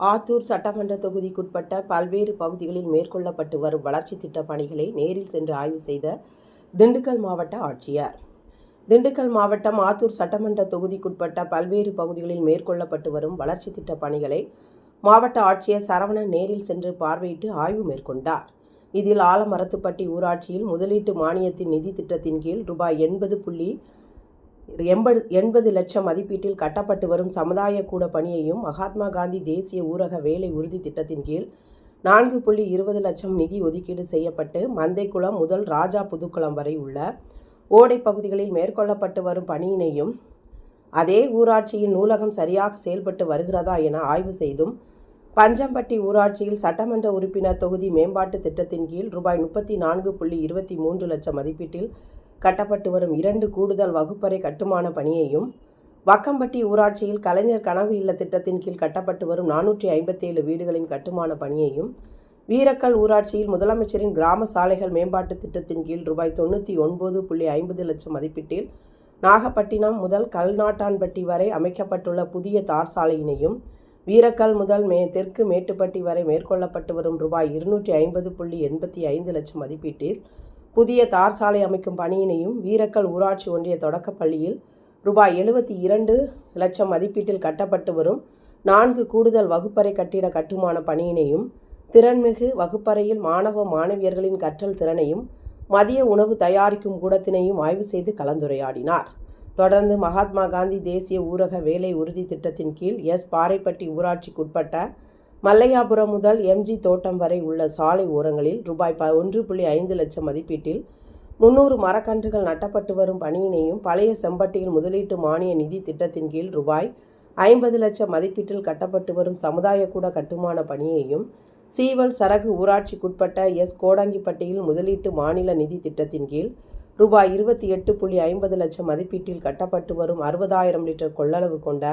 ஆத்தூர் சட்டமன்ற தொகுதிக்குட்பட்ட பல்வேறு பகுதிகளில் மேற்கொள்ளப்பட்டு வரும் வளர்ச்சி திட்டப் பணிகளை நேரில் சென்று ஆய்வு செய்த திண்டுக்கல் மாவட்ட ஆட்சியர். திண்டுக்கல் மாவட்டம் ஆத்தூர் சட்டமன்ற தொகுதிக்குட்பட்ட பல்வேறு பகுதிகளில் மேற்கொள்ளப்பட்டு வரும் வளர்ச்சி திட்டப் பணிகளை மாவட்ட ஆட்சியர் சரவணன் நேரில் சென்று பார்வையிட்டு ஆய்வு மேற்கொண்டார். இதில் ஆலமரத்துப்பட்டி ஊராட்சியில் முதலீட்டு மானியத்தின் நிதி திட்டத்தின் கீழ் ரூபாய் எண்பது புள்ளி எண்பது எண்பது லட்சம் மதிப்பீட்டில் கட்டப்பட்டு வரும் சமுதாய கூட பணியையும் மகாத்மா காந்தி தேசிய ஊரக வேலை உறுதி திட்டத்தின் கீழ் நான்கு புள்ளி இருபது லட்சம் நிதி ஒதுக்கீடு செய்யப்பட்டு மந்தைக்குளம் முதல் ராஜா புதுக்குளம் வரை உள்ள ஓடை பகுதிகளில் மேற்கொள்ளப்பட்டு வரும் பணியினையும் அதே ஊராட்சியில் நூலகம் சரியாக செயல்பட்டு வருகிறதா என ஆய்வு செய்தும் பஞ்சம்பட்டி ஊராட்சியில் சட்டமன்ற உறுப்பினர் தொகுதி மேம்பாட்டு திட்டத்தின் கீழ் ரூபாய் முப்பத்தி நான்கு புள்ளி இருபத்தி மூன்று லட்சம் மதிப்பீட்டில் கட்டப்பட்டு வரும் இரண்டு கூடுதல் வகுப்பறை கட்டுமான பணியையும் வக்கம்பட்டி ஊராட்சியில் கலைஞர் கனவு இல்ல திட்டத்தின் கீழ் கட்டப்பட்டு வரும் நானூற்றி ஐம்பத்தேழு வீடுகளின் கட்டுமான பணியையும் வீரக்கல் ஊராட்சியில் முதலமைச்சரின் கிராம சாலைகள் மேம்பாட்டு திட்டத்தின் கீழ் ரூபாய் தொண்ணூற்றி ஒன்பது புள்ளி ஐம்பது லட்சம் மதிப்பீட்டில் நாகப்பட்டினம் முதல் கல்நாட்டான்பட்டி வரை அமைக்கப்பட்டுள்ள புதிய தார் சாலையினையும் வீரக்கல் முதல் மே தெற்கு மேட்டுப்பட்டி வரை மேற்கொள்ளப்பட்டு வரும் ரூபாய் இருநூற்றி ஐம்பது புள்ளி எண்பத்தி ஐந்து லட்சம் மதிப்பீட்டில் புதிய தார் சாலை அமைக்கும் பணியினையும் வீரக்கல் ஊராட்சி ஒன்றிய தொடக்கப்பள்ளியில் ரூபாய் எழுபத்தி இரண்டு லட்சம் மதிப்பீட்டில் கட்டப்பட்டு வரும் நான்கு கூடுதல் வகுப்பறை கட்டிட கட்டுமான பணியினையும் திறன்மிகு வகுப்பறையில் மாணவ மாணவியர்களின் கற்றல் திறனையும் மதிய உணவு தயாரிக்கும் கூடத்தினையும் ஆய்வு செய்து கலந்துரையாடினார். தொடர்ந்து மகாத்மா காந்தி தேசிய ஊரக வேலை உறுதி திட்டத்தின் கீழ் எஸ். பாறைப்பட்டி ஊராட்சிக்குட்பட்ட மல்லையாபுரம் முதல் எம்ஜி தோட்டம் வரை உள்ள சாலை ஓரங்களில் ரூபாய் ப ஒன்று புள்ளி ஐந்து லட்சம் மதிப்பீட்டில் முன்னூறு மரக்கன்றுகள் நட்டப்பட்டு வரும் பணியினையும் பழைய செம்பட்டியில் முதலீட்டு மானிய நிதி திட்டத்தின் கீழ் ரூபாய் ஐம்பது லட்சம் மதிப்பீட்டில் கட்டப்பட்டு வரும் சமுதாய கூட கட்டுமான பணியையும் சீவல் சரகு ஊராட்சிக்குட்பட்ட எஸ். கோடாங்கிப்பட்டியில் முதலீட்டு மாநில நிதி திட்டத்தின் கீழ் ரூபாய் இருபத்தி எட்டு புள்ளி ஐம்பது லட்சம் மதிப்பீட்டில் கட்டப்பட்டு வரும் அறுபதாயிரம் லிட்டர் கொள்ளளவு கொண்ட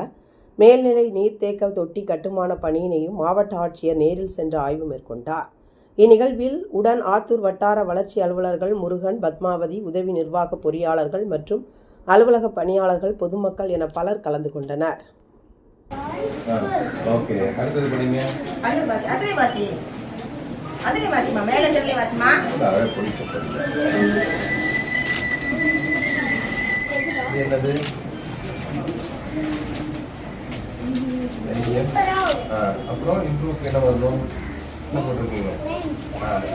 மேல்நிலை நீர்த்தேக்க தொட்டி கட்டுமான பணியினையும் மாவட்ட ஆட்சியர் நேரில் சென்று ஆய்வு மேற்கொண்டார். இந்நிகழ்வில் உடன் ஆத்தூர் வட்டார வளர்ச்சி அலுவலர்கள் முருகன் பத்மாவதி உதவி நிர்வாக பொறியாளர்கள் மற்றும் அலுவலக பணியாளர்கள் பொதுமக்கள் என பலர் கலந்து கொண்டனர். வாசிமா மேலே வாசிமா என்னது NES. ஆ, அப்புறம் இம்ப்ரூவ் என்ன வரணும் என்ன போட்டிருக்கீங்க?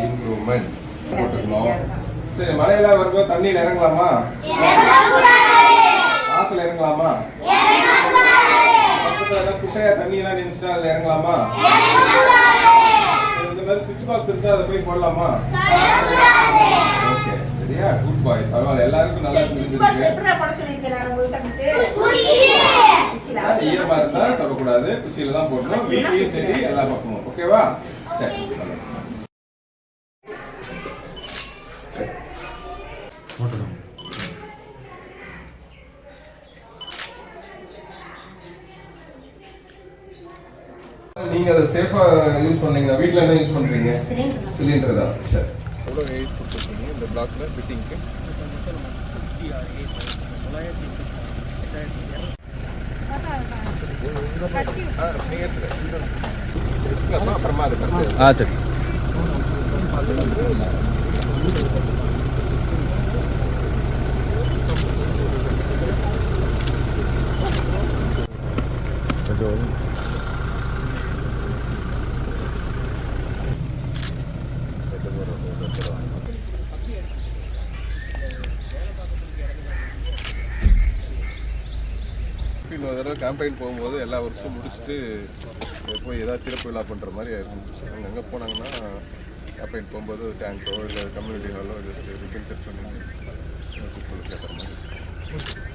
இம்ப்ரூவ்மெண்ட் போட்டிருக்கணும் சரி மழையெல்லாம் வரும்போது தண்ணியில் இறங்கலாமா? ஆத்துல இறங்கலாமா? குஷையா தண்ணி எல்லாம் நினைச்சுனா அதுல இறங்கலாமா? இந்த மாதிரி சுவிட்ச் பாக்ஸ் இருந்தா அதை போய் போடலாமா? ஓகே சரியா? குட் பாய் பரவாயில்ல எல்லாருக்கும் நல்லா ஈரமா இருந்தா தொடக்கூடாது குச்சியில தான் போடணும். வீட்லயும் சரி எல்லா பக்கமும் ஓகேவா? சரி நல்லது. நீங்க அதை சேஃபா யூஸ் பண்ணீங்கன்னா வீட்ல என்ன யூஸ் பண்றீங்க? சிலிண்டர் தான். சரி. எவ்வளோ ஏஜ் கொடுத்துருக்கீங்க? இந்த பிளாக்ல ஃபிட்டிங்க்கு ஆ சரி. இன்னொரு தடவை கேம்பெயின் போகும்போது எல்லா வருஷம் முடிச்சுட்டு போய் ஏதாவது திறப்பு விழா பண்ணுற மாதிரி ஆயிருக்கும் அங்கே எங்கே போனாங்கன்னா கேம்பெயின் போகும்போது டேங்கோ இல்லை community hall just ribbon set பண்ணி கூப்பிட்டு கேட்குற மாதிரி.